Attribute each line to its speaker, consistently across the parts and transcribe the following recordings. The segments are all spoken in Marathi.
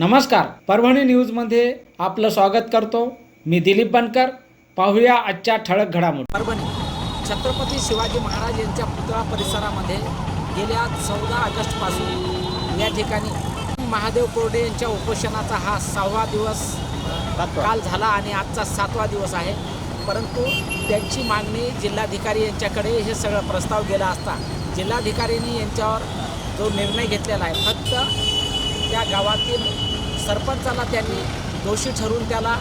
Speaker 1: नमस्कार. परभणी न्यूजमध्ये आपलं स्वागत करतो. मी दिलीप बनकर. पाहूया आजच्या ठळक घडामोडी.
Speaker 2: परभणी. छत्रपती शिवाजी महाराज यांच्या पुतळा परिसरामध्ये गेल्या चौदा ऑगस्टपासून या ठिकाणी महादेव कोरडे यांच्या उपोषणाचा हा सहावा दिवस काल झाला आणि आजचा सातवा दिवस आहे. परंतु त्यांची मागणी जिल्हाधिकारी यांच्याकडे हे सगळं प्रस्ताव गेला असता जिल्हाधिकाऱ्यांनी यांच्यावर जो निर्णय घेतलेला आहे फक्त त्या गावातील सरपंचाला त्यांनी दोषी ठरवून त्याला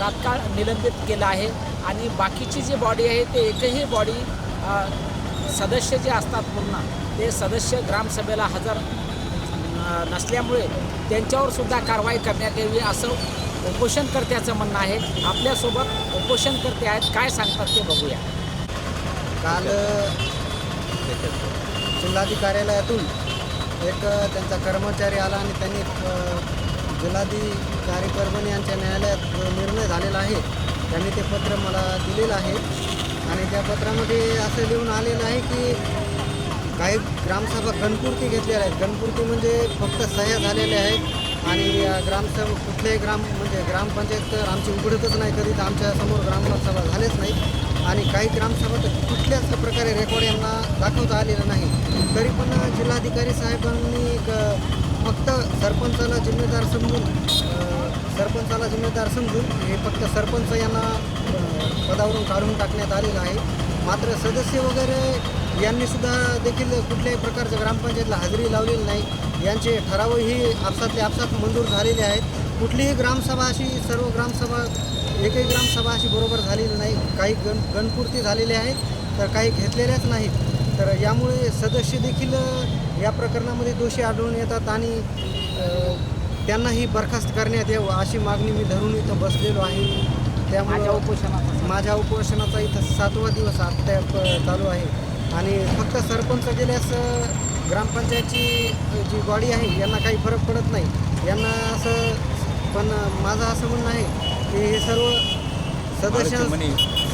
Speaker 2: तात्काळ निलंबित केलं आहे. आणि बाकीची जी बॉडी आहे ते एकही बॉडी सदस्य जे असतात पूर्ण ते सदस्य ग्रामसभेला हजर नसल्यामुळे त्यांच्यावर सुद्धा कारवाई करण्यात यावी असं उपोषणकर्त्याचं म्हणणं आहे. आपल्यासोबत उपोषणकर्ते आहेत काय सांगतात ते बघूया.
Speaker 3: काल जिल्हाधिकार्यालयातून एक त्यांचा कर्मचारी आला आणि त्यांनी जिल्हाधिकारी परभणी यांच्या न्यायालयात निर्णय झालेला आहे त्यांनी ते पत्र मला दिलेलं आहे. आणि त्या पत्रामध्ये असं लिहून आलेलं आहे की काही ग्रामसभा गणपूर्ती घेतलेल्या आहेत. गणपूर्ती म्हणजे फक्त सह्या झालेल्या आहेत आणि ग्रामसभा कुठल्याही ग्राम म्हणजे ग्रामपंचायत तर आमची उघडतच नाही कधी तर आमच्यासमोर ग्रामसभा झालेच नाही आणि काही ग्रामसभा तर कुठल्याच प्रकारे रेकॉर्ड यांना दाखवता आलेलं नाही. तरी पण जिल्हाधिकारी साहेबांनी एक फक्त सरपंचाला जिम्मेदार समजून सरपंचाला जिम्मेदार समजून हे फक्त सरपंच यांना पदावरून काढून टाकण्यात आलेलं आहे. मात्र सदस्य वगैरे यांनी सुद्धा देखील कुठल्याही प्रकारच्या ग्रामपंचायतला हजेरी लावलेली नाही. यांचे ठरावही आपसातले आपसात मंजूर झालेले आहेत. कुठलीही ग्रामसभा अशी सर्व ग्रामसभा एकही ग्रामसभा अशी बरोबर झालेली नाही. काही गण गणपूर्ती झालेली आहेत तर काही घेतलेल्याच नाहीत. तर यामुळे सदस्य देखील या प्रकरणामध्ये दोषी आढळून येतात आणि त्यांनाही बरखास्त करण्यात यावं अशी मागणी मी धरून इथं बसलेलो आहे.
Speaker 2: माझ्या
Speaker 3: त्यामुळे
Speaker 2: उपोषणाचा
Speaker 3: माझ्या उपोषणाचा इथं सातवा दिवस आता प- चालू आहे. आणि फक्त सरपंच गेल्यास ग्रामपंचायतची जी बॉडी आहे यांना काही फरक पडत नाही. यांना असं पण माझं असं म्हणणं आहे की हे सर्व सदस्यां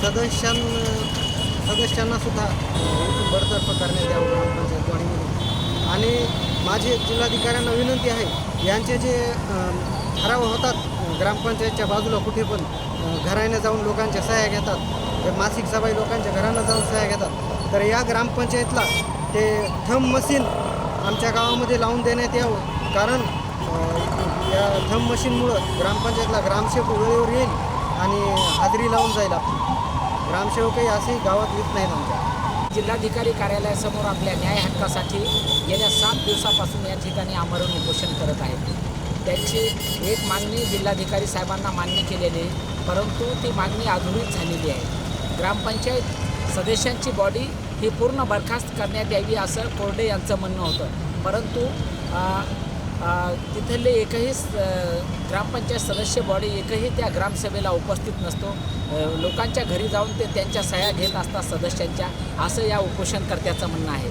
Speaker 3: सदस्यां सदस्यांना सुद्धा बडतर्फ करण्यात यावं ग्रामपंचायतवाडीमध्ये आणि माझी जिल्हाधिकाऱ्यांना विनंती आहे यांचे जे ठराव होतात ग्रामपंचायतच्या बाजूला कुठे पण अ, जाऊन लोकांच्या सहाय्या घेतात मासिक सभाई लोकांच्या घरांना जाऊन सहाय्या घेतात तर या ग्रामपंचायतला ते थंब मशीन आमच्या गावामध्ये लावून देण्यात यावं. कारण या थंब मशीनमुळं ग्रामपंचायतला ग्रामसेवक वेळेवर येईल आणि हाजरी लावून जाईल आपण ग्रामसेवकही असे गावात येत नाहीत आमच्या.
Speaker 2: जिल्हाधिकारी कार्यालयासमोर आपल्या न्याय हक्कासाठी गेल्या सात दिवसापासून या ठिकाणी आमरण उपोषण करत आहेत. त्यांची एक मागणी जिल्हाधिकारी साहेबांना मान्य केलेली परंतु ती मागणी अधुरीच झालेली आहे. ग्रामपंचायत सदस्यांची बॉडी ही पूर्ण बरखास्त करण्यात यावी असं कोरडे यांचं म्हणणं होतं. परंतु तिथले एकही स- ग्रामपंचायत सदस्य बॉडी एकही त्या ग्रामसभेला उपस्थित नसतो. लोकांच्या घरी जाऊन ते त्यांच्या सह्या घेत असतात सदस्यांच्या. असं या उपोषणकर्त्याचं म्हणणं आहे.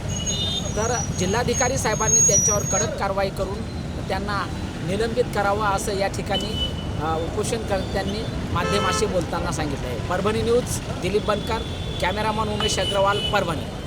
Speaker 2: तर जिल्हाधिकारी साहेबांनी त्यांच्यावर कडक कारवाई करून त्यांना निलंबित करावं असं या ठिकाणी उपोषणकर्त्यांनी माध्यमाशी बोलताना सांगितलं आहे. Parbhani news Dilip Bankar cameraman Umesh Agarwal Parbhani.